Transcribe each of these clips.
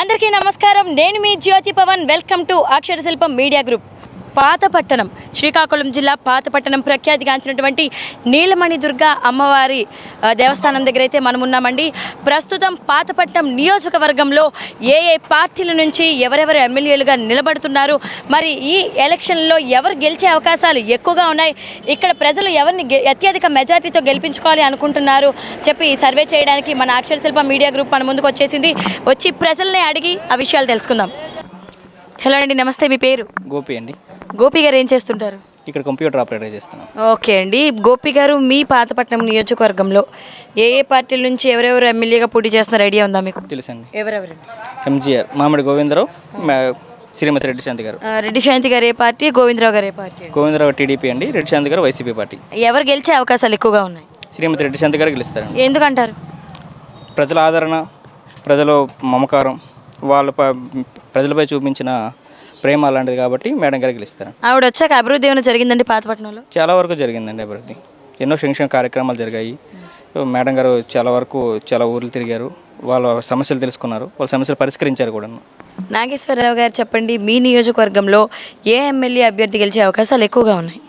అందరికీ నమస్కారం. నేను మీ Jyothi Pavan. Welcome to Akshara Shilpam media group. పాతపట్టణం Srikakulam జిల్లా పాతపట్టణం ప్రఖ్యాతిగాంచినటువంటి నీలమణి దుర్గా అమ్మవారి దేవస్థానం దగ్గర అయితే మనం ఉన్నామండి. ప్రస్తుతం పాతపట్నం నియోజకవర్గంలో ఏ ఏ పార్టీల నుంచి ఎవరెవరు ఎమ్మెల్యేలుగా నిలబడుతున్నారు మరి ఈ ఎలక్షన్లో ఎవరు గెలిచే అవకాశాలు ఎక్కువగా ఉన్నాయి ఇక్కడ ప్రజలు ఎవరిని అత్యధిక మెజార్టీతో గెలిపించుకోవాలి అనుకుంటున్నారు చెప్పి ఈ సర్వే చేయడానికి మన అక్షరశిల్ప మీడియా గ్రూప్ మన ముందుకు వచ్చేసింది. వచ్చి ప్రజల్ని అడిగి ఆ విషయాలు తెలుసుకుందాం. హలో అండి నమస్తే మీ పేరు? గోపి అండి. గోపి గారు ఏం చేస్తుంటారు? ఇక్కడ కంప్యూటర్ ఆపరేటర్ చేస్తున్నాం. ఓకే అండి. గోపి గారు మీ పాతపట్నం నియోజకవర్గంలో ఏ ఏ పార్టీల నుంచి ఎవరెవరు ఎమ్మెల్యేగా పోటీ చేస్తున్నారు? ఐడియా ఉందా మీకు? తెలుసండి. ఎవరెవరు? ఎంజీఆర్ మామిడి గోవిందరావు శ్రీమతి రెడ్డి శాంతి గారు. రెడ్డి శాంతి గారు ఏ పార్టీ గోవిందరావు గారు ఏ పార్టీ? గోవిందరావు టీడీపీ అండి రెడ్డి శాంతి గారు వైసీపీ పార్టీ. ఎవరు గెలిచే అవకాశాలు ఎక్కువగా ఉన్నాయి? శ్రీమతి రెడ్డి శాంతి గారు గెలుస్తారండి. ఎందుకంటారు? ప్రజల ఆదరణ ప్రజల మమకారం వాళ్ళ ప్రజలపై చూపించిన ప్రేమ అలాంటిది కాబట్టి మేడం గారు గెలుస్తారు. ఆవిడ వచ్చాక అభివృద్ధి ఏమైనా జరిగిందండి పాతపట్నంలో చాలా వరకు జరిగిందండి అభివృద్ధి. ఎన్నో సంక్షేమ కార్యక్రమాలు జరిగాయి. మేడం గారు చాలా వరకు చాలా ఊర్లు తిరిగారు. వాళ్ళ సమస్యలు తెలుసుకున్నారు. వాళ్ళ సమస్యలు పరిష్కరించారు కూడా నాగేశ్వరరావు గారు చెప్పండి మీ నియోజకవర్గంలో ఏ ఎమ్మెల్యే అభ్యర్థి గెలిచే అవకాశాలు ఎక్కువగా ఉన్నాయి?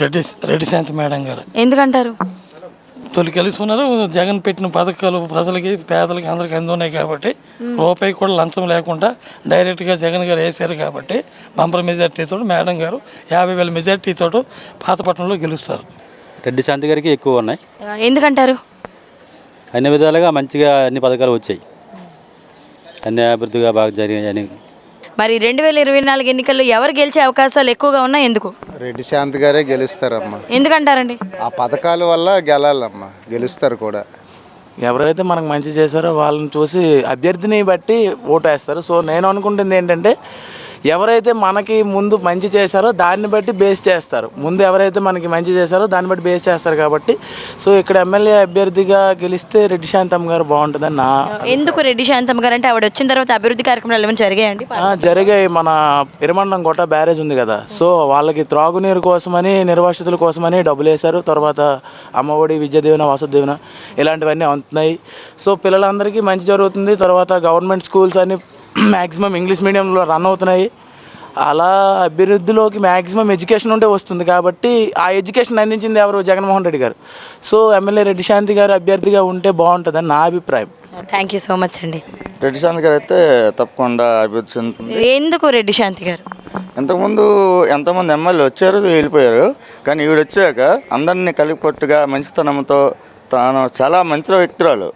రెడ్డి రెడ్డి శాంతి మేడం గారు. ఎందుకంటారు? తొలి ఉన్నారు జగన్ పెట్టిన పథకాలు ప్రజలకి పేదలకి అందరికి అందున్నాయి కాబట్టి రూపాయి కూడా లంచం లేకుండా డైరెక్ట్గా జగన్ గారు వేశారు కాబట్టి బంపర్ మెజార్టీతో మేడం గారు యాభై వేల మెజార్టీతో పాతపట్నంలో గెలుస్తారు. రెడ్డి శాంతి గారికి ఎక్కువ ఉన్నాయి. ఎందుకంటారు? అన్ని విధాలుగా మంచిగా అన్ని పథకాలు వచ్చాయి. అన్ని అభివృద్ధిగా బాగా జరిగాయని. మరి రెండు వేల ఇరవై నాలుగు ఎన్నికల్లో ఎవరు గెలిచే అవకాశాలు ఎక్కువగా ఉన్నాయి? ఎందుకు? రెడ్డి శాంతి గారే గెలుస్తారమ్మా. ఎందుకంటారండి? ఆ పథకాల వల్ల గెలాలమ్మా. గెలుస్తారు కూడా. ఎవరైతే మనకు మంచి చేశారో వాళ్ళని చూసి అభ్యర్థిని బట్టి ఓటు వేస్తారు సో నేను అనుకుంటుంది ఏంటంటే ఎవరైతే మనకి ముందు మంచి చేశారో దాన్ని బట్టి బేస్ చేస్తారు. ముందు ఎవరైతే మనకి మంచి చేశారో దాన్ని బట్టి బేస్ చేస్తారు కాబట్టి. సో ఇక్కడ ఎమ్మెల్యే అభ్యర్థిగా గెలిస్తే రెడ్డి శాంతమ్మ గారు బాగుంటుందని నా ఎందుకు రెడ్డి శాంతమ్మ గారు అంటే ఆవిడ వచ్చిన తర్వాత అభివృద్ధి కార్యక్రమాలు ఏమైనా జరిగాయండి? జరిగాయి. మన ఇరమండం కొట్ట బ్యారేజ్ ఉంది కదా. సో వాళ్ళకి త్రాగునీరు కోసమని నిర్వాసితుల కోసమని డబ్బులు వేశారు. తర్వాత అమ్మఒడి విద్య దీవెన వసతి దీవెన ఇలాంటివన్నీ అందుతున్నాయి. సో పిల్లలందరికీ మంచి జరుగుతుంది. తర్వాత గవర్నమెంట్ స్కూల్స్ అన్ని మ్యాక్సిమం ఇంగ్లీష్ మీడియంలో రన్ అవుతున్నాయి. అలా అభివృద్ధిలోకి మ్యాక్సిమం ఎడ్యుకేషన్ ఉంటే వస్తుంది కాబట్టి ఆ ఎడ్యుకేషన్ అందించింది ఎవరు? జగన్మోహన్ రెడ్డి గారు. సో ఎమ్మెల్యే రెడ్డి శాంతి గారు అభ్యర్థిగా ఉంటే బాగుంటుందని నా అభిప్రాయం. థ్యాంక్ యూ సో మచ్ అండి. రెడ్డి శాంతి గారు అయితే తప్పకుండా అభివృద్ధి చెందుతుంది. ఎందుకు రెడ్డి శాంతి గారు? ఇంతకుముందు ఎంతమంది ఎమ్మెల్యే వచ్చారు వెళ్ళిపోయారు. కానీ ఈవిడ వచ్చాక అందరినీ కలిపొట్టుగా మంచితనంతో తాను చాలా మంచి వ్యక్తురాలు.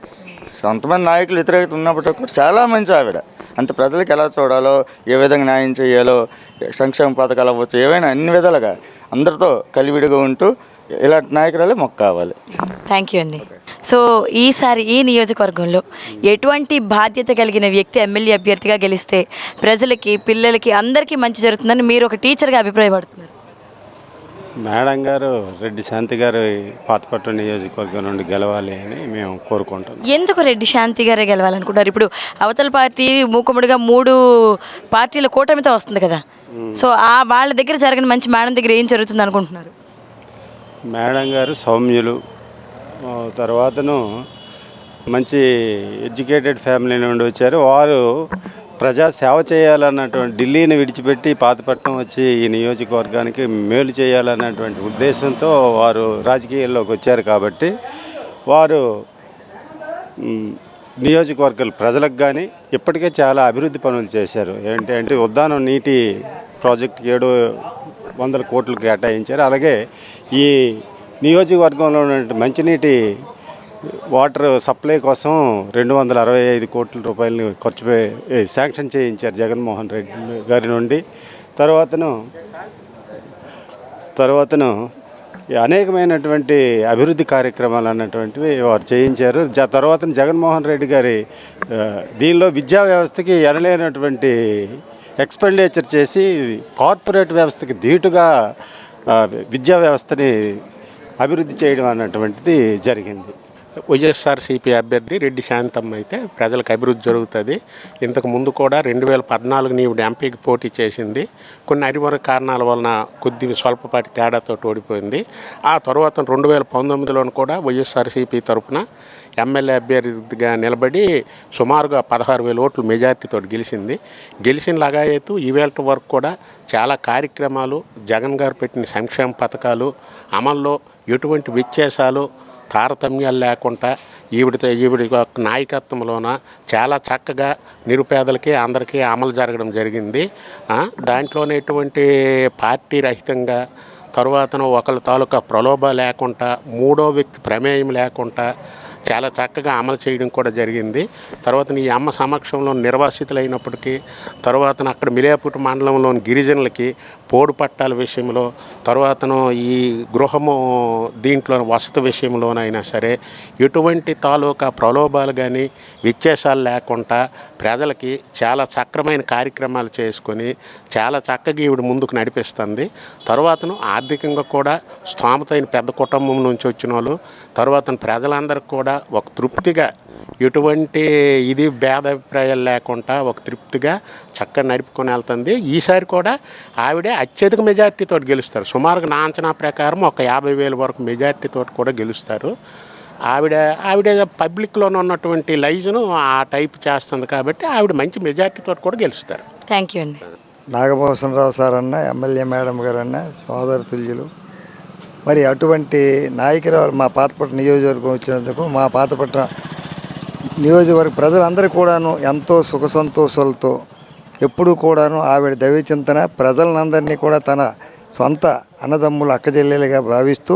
కొంతమంది నాయకులు వ్యతిరేకత ఉన్నప్పటికీ కూడా చాలా మంచి ఆవిడ. అంత ప్రజలకు ఎలా చూడాలో ఏ విధంగా న్యాయం చేయాలో సంక్షేమ పథకాలు అవ్వచ్చు ఏవైనా అన్ని విధాలుగా అందరితో కలివిడిగా ఉంటూ ఇలాంటి నాయకురాలే మొక్క కావాలి. థ్యాంక్ యూ అండి. సో ఈసారి ఈ నియోజకవర్గంలో ఎటువంటి బాధ్యత కలిగిన వ్యక్తి ఎమ్మెల్యే అభ్యర్థిగా గెలిస్తే ప్రజలకి పిల్లలకి అందరికీ మంచి జరుగుతుందని మీరు ఒక టీచర్గా అభిప్రాయపడుతున్నారు. మేడం గారు రెడ్డి శాంతి గారు పాతపట్నం నియోజకవర్గం నుండి గెలవాలి అని మేము కోరుకుంటున్నాం. ఎందుకు రెడ్డి శాంతి గారే గెలవాలనుకుంటారు ఇప్పుడు అవతల పార్టీ మూకుముడిగా మూడు పార్టీల కూటమితో వస్తుంది కదా. సో ఆ వాళ్ళ దగ్గర జరగని మంచి మేడం దగ్గర ఏం జరుగుతుంది అనుకుంటున్నారు మేడం గారు సౌమ్యులు తర్వాతను మంచి ఎడ్యుకేటెడ్ ఫ్యామిలీ నుండి వచ్చారు. వారు ప్రజా సేవ చేయాలన్నటువంటి ఢిల్లీని విడిచిపెట్టి పాతపట్నం వచ్చి ఈ నియోజకవర్గానికి మేలు చేయాలన్నటువంటి ఉద్దేశంతో వారు రాజకీయాల్లోకి వచ్చారు కాబట్టి వారు నియోజకవర్గాల ప్రజలకు కానీ ఇప్పటికే చాలా అభివృద్ధి పనులు చేశారు. ఏంటంటే ఉద్దానం నీటి ప్రాజెక్ట్ ఏడు వందల కోట్లకు కేటాయించారు. అలాగే ఈ నియోజకవర్గంలో ఉన్నటువంటి మంచినీటి వాటర్ సప్లై కోసం రెండు వందల అరవై ఐదు కోట్ల రూపాయలని ఖర్చు శాంక్షన్ చేయించారు జగన్మోహన్ రెడ్డి గారి నుండి. తర్వాతను తర్వాతను అనేకమైనటువంటి అభివృద్ధి కార్యక్రమాలు అన్నటువంటివి వారు చేయించారు. జ తర్వాత జగన్మోహన్ రెడ్డి గారి దీనిలో విద్యా వ్యవస్థకి ఎనలేనటువంటి ఎక్స్పెండిచర్ చేసి కార్పొరేట్ వ్యవస్థకి ధీటుగా విద్యా వ్యవస్థని అభివృద్ధి చేయడం అన్నటువంటిది జరిగింది. వైఎస్ఆర్సీపీ అభ్యర్థి రెడ్డి శాంతమ్మ అయితే ప్రజలకు అభివృద్ధి జరుగుతుంది. ఇంతకు ముందు కూడా రెండు వేల పద్నాలుగు నీవిడ ఎంపీకి పోటీ చేసింది. కొన్ని అరివర కారణాల వలన కొద్ది స్వల్పపాటి తేడాతో ఓడిపోయింది. ఆ తర్వాత రెండు వేల పంతొమ్మిదిలోను కూడా వైఎస్ఆర్సీపీ తరఫున ఎమ్మెల్యే అభ్యర్థిగా నిలబడి సుమారుగా పదహారు వేల ఓట్లు మెజార్టీతో గెలిచింది. గెలిచిన లగాయతూ ఈవేళ వరకు కూడా చాలా కార్యక్రమాలు జగన్ గారు పెట్టిన సంక్షేమ పథకాలు అమల్లో ఎటువంటి వ్యత్యాసాలు తారతమ్యాలు లేకుండా ఈవిడితో ఈవిడి యొక్క నాయకత్వంలోన చాలా చక్కగా నిరుపేదలకి అందరికీ అమలు జరగడం జరిగింది. దాంట్లోనే ఎటువంటి పార్టీ రహితంగా తరువాతను ఒకరి తాలూకా ప్రలోభ లేకుండా మూడో వ్యక్తి ప్రమేయం లేకుండా చాలా చక్కగా అమలు చేయడం కూడా జరిగింది. తర్వాత ఈ అమ్మ సమక్షంలో నిర్వాసితులైనప్పటికీ తర్వాత అక్కడ మిలియాపుటి మండలంలోని గిరిజనులకి పోడు పట్టాల విషయంలో తర్వాతను ఈ గృహము దీంట్లో వసతి విషయంలోనైనా సరే ఎటువంటి తాలూకా ప్రలోభాలు కానీ వ్యత్యాసాలు లేకుండా ప్రజలకి చాలా చక్రమైన కార్యక్రమాలు చేసుకొని చాలా చక్కగా ఈవిడ ముందుకు నడిపిస్తుంది. తర్వాతను ఆర్థికంగా కూడా స్థోమతైన పెద్ద కుటుంబం నుంచి వచ్చిన వాళ్ళు తర్వాత ప్రజలందరికీ కూడా ఒక తృప్తిగా ఎటువంటి ఇది భేదాభిప్రాయాలు లేకుండా ఒక తృప్తిగా చక్కగా నడుపుకొని వెళ్తుంది. ఈసారి కూడా ఆవిడే అత్యధిక మెజార్టీతో గెలుస్తారు. సుమారుగా నా అంచనా ప్రకారం ఒక యాభై వేల వరకు మెజార్టీతో కూడా గెలుస్తారు. ఆవిడ ఆవిడ పబ్లిక్లో ఉన్నటువంటి లైజ్ను ఆ టైప్ చేస్తుంది కాబట్టి ఆవిడ మంచి మెజార్టీతో కూడా గెలుస్తారు. థ్యాంక్ యూ అండి. నాగభూషణరావు సార్ అన్న ఎమ్మెల్యే మేడం గారు అన్న సోదర తుల్యులు. మరి అటువంటి నాయకురాలు మా పాతపట్నం నియోజకవర్గం వచ్చినందుకు మా పాతపట్నం నియోజకవర్గ ప్రజలందరూ కూడాను ఎంతో సుఖ సంతోషాలతో ఎప్పుడూ కూడాను ఆవిడ దైవ చింతన ప్రజలందరినీ కూడా తన సొంత అన్నదమ్ములు అక్కచెల్లెలుగా భావిస్తూ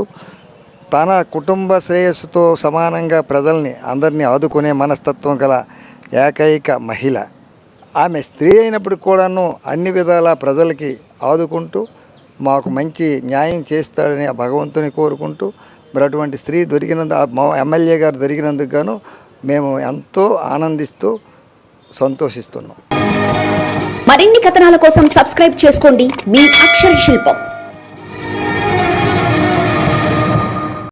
తన కుటుంబ శ్రేయస్సుతో సమానంగా ప్రజల్ని అందరినీ ఆదుకునే మనస్తత్వం గల ఏకైక మహిళ. ఆమె స్త్రీ అయినప్పుడు కూడాను అన్ని విధాల ప్రజలకి ఆదుకుంటూ మాకు మంచి న్యాయం చేస్తాడని ఆ భగవంతుని కోరుకుంటూ మరి అటువంటి స్త్రీ దొరికినందు మా ఎమ్మెల్యే గారు దొరికినందుకు గాను మేము ఎంతో ఆనందిస్తూ సంతోషిస్తున్నాం. మరిన్ని కథనాల కోసం సబ్స్క్రైబ్ చేసుకోండి మీ అక్షర శిల్పం.